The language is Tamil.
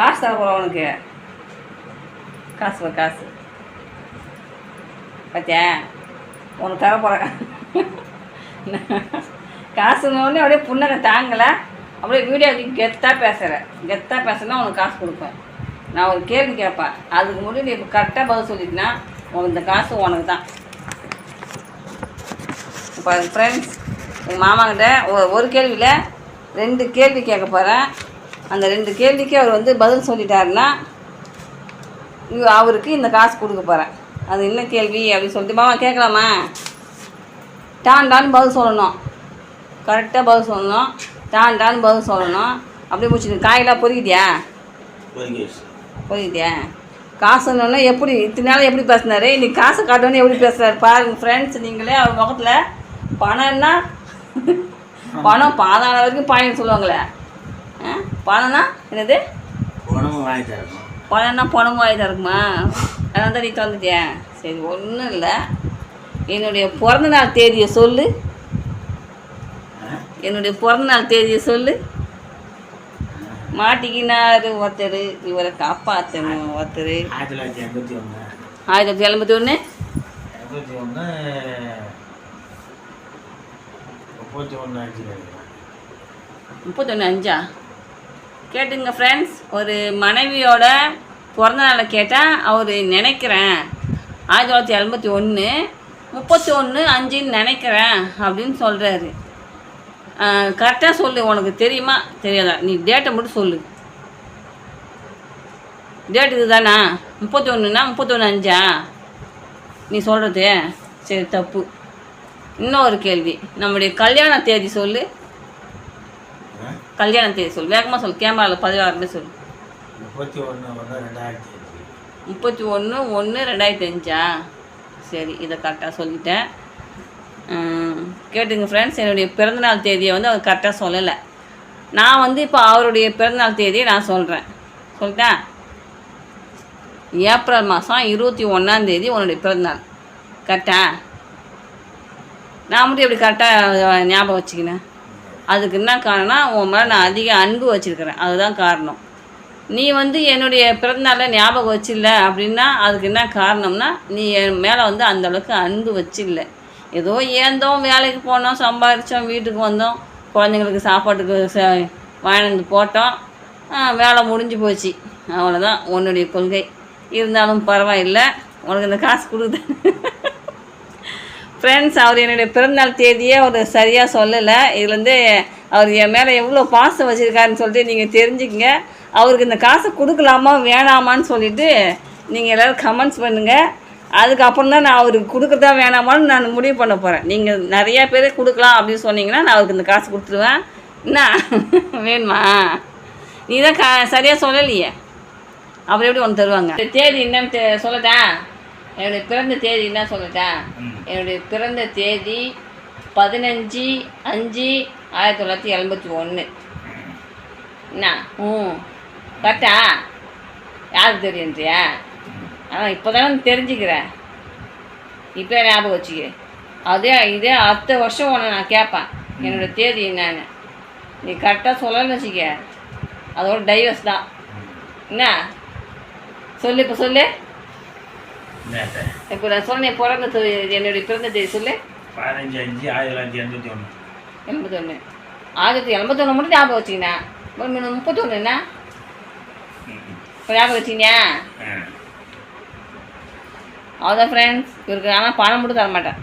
காசு தர போகிறோம் உனக்கு. காசு காசு. பார்த்தியா உனக்கு தர போகிறேன் காசுனோடனே அப்படியே புண்ணகை தாங்கலை. அப்படியே வீடியோக்கு கெத்தாக பேசுகிறேன் கெத்தாக பேசுனா உனக்கு காசு கொடுப்பேன். நான் ஒரு கேள்வி கேட்பேன் அதுக்கு முன்னாடி நீ இப்போ கரெக்டாக பதில் சொல்லிட்டுனா இந்த காசு உனக்கு தான். இப்போ ஃப்ரெண்ட்ஸ் எங்கள் மாமாங்கிட்ட ஒரு கேள்வியில் ரெண்டு கேள்வி கேட்க போகிறேன் அந்த ரெண்டு கேள்விக்கு அவர் வந்து பதில் சொல்லிட்டாருன்னா அவருக்கு இந்த காசு கொடுக்க போகிறேன் அது என்ன கேள்வி அப்படின்னு சொல்லிட்டு மாமா கேட்கலாமா? டான் டான் பதில் சொல்லணும். கரெக்டாக பதில் சொல்லணும். டான் டான் பதில் சொல்லணும். அப்படியே முடிச்சு காயெல்லாம் பொறிக்கிட்டியா? பொறிக்கிடுச்சு புரியுதா காசுன்னு எப்படி இத்தனை நாள் எப்படி பேசினாரு? இன்னைக்கு காசு காட்டணும்னு எப்படி பேசுறாரு? பாருங்க ஃப்ரெண்ட்ஸ் நீங்களே அவர் முகத்தில் பணம்னா பணம் பாதாள வரைக்கும் பாயின்னு சொல்லுவாங்களே? பணம்னா என்னது? உணவு வாங்கி தரணும் பணம்னா பணம் வாங்கி தருக்குமா அதான் தான் நீ தந்துட்டியா? சரி ஒன்றும் இல்லை. என்னுடைய பிறந்த நாள் தேதியை சொல்லு. என்னுடைய பிறந்த நாள் தேதியை சொல்லு. மாட்டிக்கினாரு ஒருத்தர் இவரை காப்பாற்றணும் ஒருத்தர். ஆயிரத்தி தொள்ளாயிரத்தி எண்பத்தி ஒன்று ஆயிரத்தி எழுபத்தி ஒன்று எண்பத்தி ஒன்று முப்பத்தி ஒன்று அஞ்சு. முப்பத்தொன்று அஞ்சா? கேட்டுங்க ஃப்ரெண்ட்ஸ் ஒரு மனைவியோட பிறந்த நாளை கேட்டால் அவர் நினைக்கிறேன். ஆயிரத்தி தொள்ளாயிரத்தி எண்பத்தி ஒன்று முப்பத்தி ஒன்று அஞ்சுன்னு நினைக்கிறேன் அப்படின்னு சொல்கிறாரு கரெக்டாக சொல்லு உனக்கு தெரியுமா? தெரியாதா? நீ டேட்டை மட்டும் சொல்லு. டேட் இதுதானா? முப்பத்தி ஒன்றுனா முப்பத்தொன்று அஞ்சா? நீ சொல்கிறது சரி தப்பு. இன்னொரு கேள்வி. நம்முடைய கல்யாண தேதி சொல்லு. ஆ? கல்யாண தேதி சொல்லு வேகமாக சொல்லு கேமராவில் பதிவாறுன்னு சொல்லு முப்பத்தி ஒன்று ஒன்று ரெண்டாயிரத்தி அஞ்சு முப்பத்தி ஒன்று ஒன்று ரெண்டாயிரத்தி அஞ்சா? சரி இதை கரெக்டாக சொல்லிட்டேன். கேட்டுங்க ஃப்ரெண்ட்ஸ் என்னுடைய பிறந்தநாள் தேதியை வந்து அவர் கரெக்டாக சொல்லலை. நான் வந்து இப்போ அவருடைய பிறந்தநாள் தேதியை நான் சொல்கிறேன் சொல்லிட்டேன்? ஏப்ரல் மாதம் இருபத்தி ஒன்றாந்தேதி உன்னுடைய பிறந்தநாள். கரெக்டா நான் மட்டும் எப்படி கரெக்டாக ஞாபகம் வச்சுக்கினேன்? அதுக்கு என்ன காரணம்னா உன் மேலே நான் அதிக அன்பு வச்சுருக்கிறேன். அதுதான் காரணம். நீ வந்து என்னுடைய பிறந்தநாளை ஞாபகம் வச்சில்ல அப்படின்னா அதுக்கு என்ன காரணம்னா நீ என் மேலே வந்து அந்த அளவுக்கு அன்பு வச்சில்ல. ஏதோ ஏந்தோம் வேலைக்கு போனோம் சம்பாதிச்சோம் வீட்டுக்கு வந்தோம் குழந்தைங்களுக்கு சாப்பாட்டுக்கு ச வாங்கிட்டு வந்து போட்டோம். வேலை முடிஞ்சு போச்சு. அவ்வளோதான் உன்னுடைய கொள்கை. இருந்தாலும் பரவாயில்லை. உனக்கு இந்த காசு கொடுக்குது ஃப்ரெண்ட்ஸ் அவர் என்னுடைய பிறந்தநாள் தேதியே அவர் சரியாக சொல்லலை. இதுலேருந்து அவர் என் மேலே எவ்வளோ பாசம் வச்சுருக்காருன்னு சொல்லிட்டு நீங்கள் தெரிஞ்சுக்கங்க. அவருக்கு இந்த காசை கொடுக்கலாமா வேணாமான்னு சொல்லிட்டு நீங்கள் எல்லோரும் கமெண்ட்ஸ் பண்ணுங்கள் அதுக்கப்புறம் தான் நான் அவருக்கு கொடுக்குறதா வேணாமான்னு நான் முடிவு பண்ண போகிறேன் நீங்கள் நிறையா பேர் கொடுக்கலாம் அப்படின்னு சொன்னீங்கன்னா நான் அவருக்கு இந்த காசு கொடுத்துருவேன். என்ன? வேணுமா? நீ தான் கா சரியாக சொல்லலையே. அப்புறம் எப்படி ஒன்று தருவாங்க? தேதி என்னன்னு தெ- என்னுடைய பிறந்த தேதி என்ன சொல்லட்டா. என்னுடைய பிறந்த தேதி பதினஞ்சு அஞ்சு ஆயிரத்தி தொள்ளாயிரத்தி எண்பத்தி ஒன்று என்ன? ம் கரெக்டா? யாருக்கு தெரியுன்றியா ஆனால் இப்போ தானே தெரிஞ்சுக்கிறேன் இப்போ ஞாபகம் வச்சுக்க அதே இதே அடுத்த வருஷம் உன்னை நான் கேட்பேன். என்னோட தேதி என்னன்னு. நீ கரெக்டாக சொல்லணும்னு வச்சுக்க. அதோட டைவர்ஸ் தான். என்ன? சொல்லு இப்போ சொல்லு. இப்போ நான் சொன்னேன் பிறந்த என்னுடைய பிறந்த தேதி சொல்லு. பதினஞ்சு அஞ்சு ஆயிரத்தி தொள்ளாயிரத்தி எண்பத்தி ஒன்று எண்பத்தொன்று ஆயிரத்தி எண்பத்தொன்று மட்டும் ஞாபகம் வச்சுக்கினேன் முப்பத்தொன்று என்ன? ஞாபகம் வச்சிங்க அவ்வளோதான் ஃப்ரெண்ட்ஸ் இவருக்கு ஆனால் பணம் மட்டும் தர மாட்டேன்